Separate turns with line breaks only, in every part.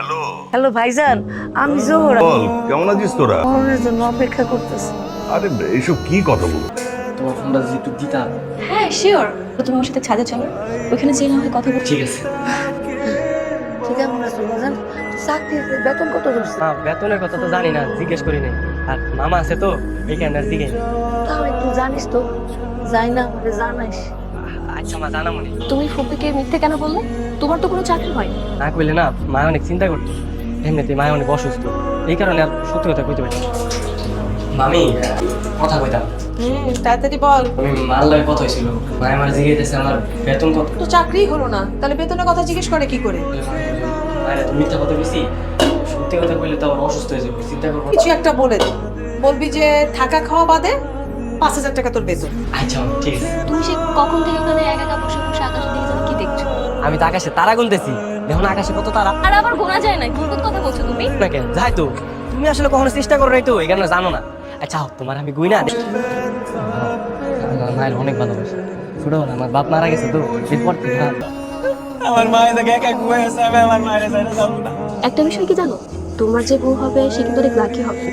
Hello
hello ভাইজান। আমি জোহরা।
বল কেমন আছিস তোরা?
জন্য অপেক্ষা করতেছি।
আরে এইসব কি কথা বলো
তোমার ফোনটা যদি একটু দিতা
হ্যাঁ শিওর তুমি আমার সাথে ছাদে চলো। ওখানে যে না হয় কথা বলছি।
ঠিক আছে।
ঠিক আছো ভাইজান। চাকরিতে বেতন কত ধরছে?
মা বেতনের কথা তো জানি না জিজ্ঞেস করি নাই। আর মামা আছে তো এই ক্যান্ডার দিকে।
তাও একটু জানিস তো যাই না আমাকে জানাইস
আচ্ছা মা জানা মনে।
তুমি ফুপিকে মিথ্যে কেন বললে? তোমার তো কোনো চাকরি হয়নি।
না কইলে না মা অনেক চিন্তা করতো। এমনিতে মা অনেক অসুস্থ। এই কারণে আর সত্যি কথা কইতে পারি মামি কথা কইতাম।
হুম তাড়াতাড়ি বল।
আমি মার কথা হয়েছিল মা আমার জিজ্ঞেস আমার বেতন কত?
তো চাকরি হলো না। তাহলে বেতনের কথা জিজ্ঞেস করে কি করে?
তুমি মিথ্যা কথা সত্যি কথা কইলে তো আবার অসুস্থ হয়ে যাবে। চিন্তা করব
কিছু একটা বলে দে। বলবি যে থাকা খাওয়া বাদে? পাঁচ হাজার টাকা তোর বেতন।
আচ্ছা ঠিক আছে।
তুমি সে কখন থেকে ওখানে একা একা বসে বসে আকাশের দিকে যেন কি দেখছ?
আমি তো আকাশে তারা গুনতেছি। দেখুন আকাশে কত তারা।
আর আবার গোনা যায় না কি কথা বলছো তুমি?
না কেন? যাই তো। তুমি আসলে কখনো চেষ্টা করো নাই তো? এই কারণে জানো না। আচ্ছা তোমার আমি গুই না আমার মায়ের অনেক ভালোবাসি। ছোটবেলা আমার বাপ মারা গেছে তো। এরপর আমার মায়ের দেখে একা ঘুমিয়ে গেছে আমি আমার মায়ের সাইডে যাব না।
একটা বিষয় কি জানো? তোমার যে বউ হবে সে কিন্তু অনেক লাকি হবে।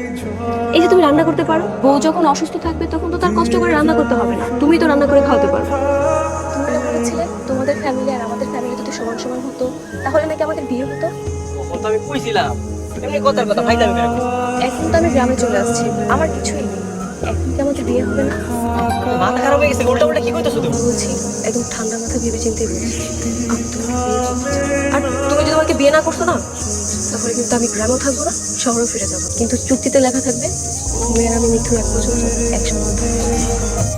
এই যে তুমি রান্না করতে পারো বউ যখন অসুস্থ থাকবে তখন তো তার কষ্ট করে রান্না করতে হবে না। তুমি তো রান্না করে খাওয়াতে পারো। তুমি না বলেছিলে তোমাদের ফ্যামিলি আর আমাদের ফ্যামিলি যদি সমান সমান হতো তাহলে নাকি আমাদের বিয়ে হতো?
তখন তো আমি কইছিলাম এমনি কথার কথা ফাইদামি করে
এখন তো আমি গ্রামে চলে আসছি আমার কিছুই নেই। এখন কি আমাদের বিয়ে হবে না?
মাথা খারাপ হয়ে গেছে উল্টা উল্টা কি কইতেছো তুমি?
বলছি একদম ঠান্ডা মাথা ভেবে চিন্তে বলছি। আর তুমি যদি আমাকে বিয়ে না করতো না তাহলে কিন্তু আমি গ্রামও থাকব না শহরেও ফিরে যাব কিন্তু চুক্তিতে লেখা থাকবে, মেয়েরা আমি মৃত্যু এক পর্যন্ত একসঙ্গে।